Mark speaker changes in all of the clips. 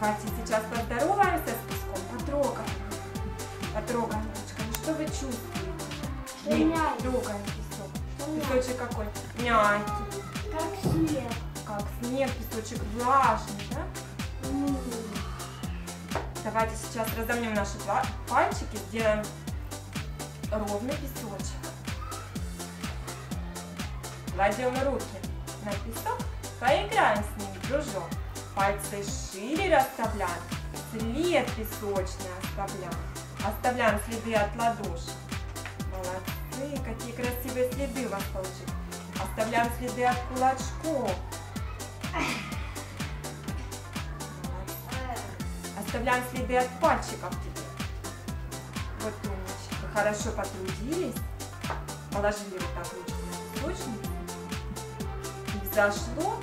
Speaker 1: Давайте сейчас поздороваемся с песком, потрогаем. Потрогаем ручками. Что вы чувствуете?
Speaker 2: Что мягкий.
Speaker 1: Трогаем песок.
Speaker 2: Что мягкий.
Speaker 1: Песочек какой? Мягкий.
Speaker 2: Как снег.
Speaker 1: Как снег, песочек влажный, да?
Speaker 2: М.
Speaker 1: Давайте сейчас разомнем наши пальчики, сделаем ровный песочек. Кладем руки на песок, поиграем с ним, дружок. Пальцы шире расставляем, след песочный оставляем. Оставляем следы от ладоши. Молодцы, какие красивые следы у вас получились. Оставляем следы от кулачков. Оставляем следы от пальчиков тебе. Вот умнички. Хорошо потрудились. Положили вот так ручку на песочницу. И взошло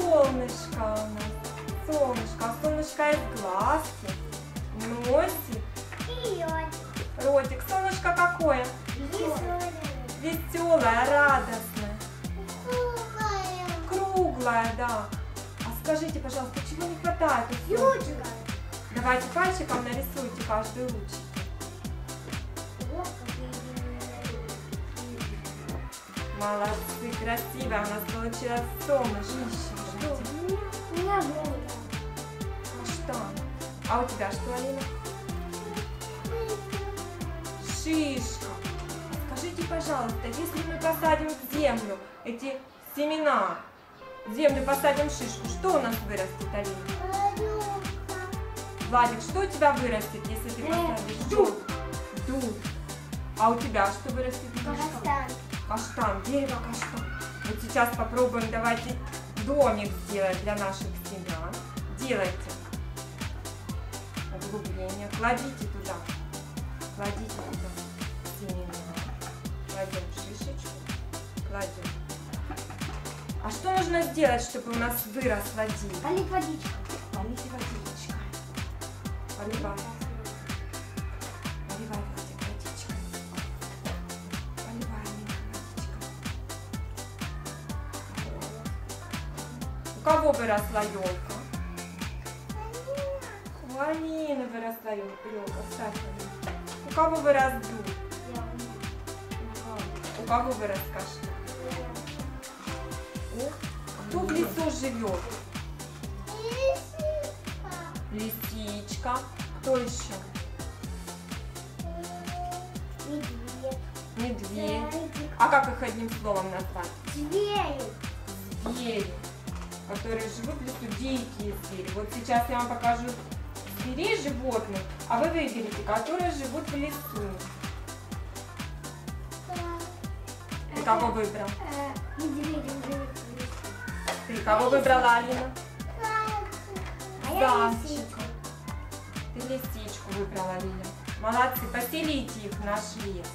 Speaker 1: солнышко у нас. Солнышко. А солнышко из глазки, носик,
Speaker 2: И лед.
Speaker 1: ротик. Солнышко какое? Веселое, радостное,
Speaker 2: Круглая.
Speaker 1: круглое, да. А скажите, пожалуйста, чего не хватает?
Speaker 2: Юрочка.
Speaker 1: Давайте пальчиком нарисуйте.
Speaker 2: Вот какие
Speaker 1: Молодцы, красиво у нас получилось солнышко.
Speaker 2: Что? У меня желтая.
Speaker 1: Каштан. А у тебя что, Алина? Шишка. А Скажите, пожалуйста, если мы посадим в землю эти семена, в землю посадим шишку, что у нас вырастет, Алина? Владик, что у тебя вырастет, если ты
Speaker 2: Э,
Speaker 1: посадишь?
Speaker 2: дуб.
Speaker 1: Дуб. А у тебя что вырастет?
Speaker 2: Каштан.
Speaker 1: Каштан, дерево каштан. Вот сейчас попробуем, давайте домик сделать для наших семян. Делайте углубление, кладите туда, кладите туда семена, кладем шишечку, кладем. А что нужно сделать, чтобы у нас вырос водик?
Speaker 2: Полить водичка.
Speaker 1: Полить водичкой. Поливай, кого выросла елка? У Алины выросла елка. У кого вырос дуб? У кого вырос каштан? Кто в лесу живет? Лисичка. Кто еще?
Speaker 2: Медведь.
Speaker 1: Медведь. А как их одним словом назвать?
Speaker 2: Звери.
Speaker 1: Звери, которые живут в лесу, дикие звери. Вот сейчас я вам покажу зверей, животных, а вы выберете, которые живут в лесу. Ты кого выбрал?
Speaker 2: Э, в лесу.
Speaker 1: Ты кого выбрала, Алина? Зайчика. Ты лисичку выбрала, Лиля. Молодцы, поселите их в наш лес.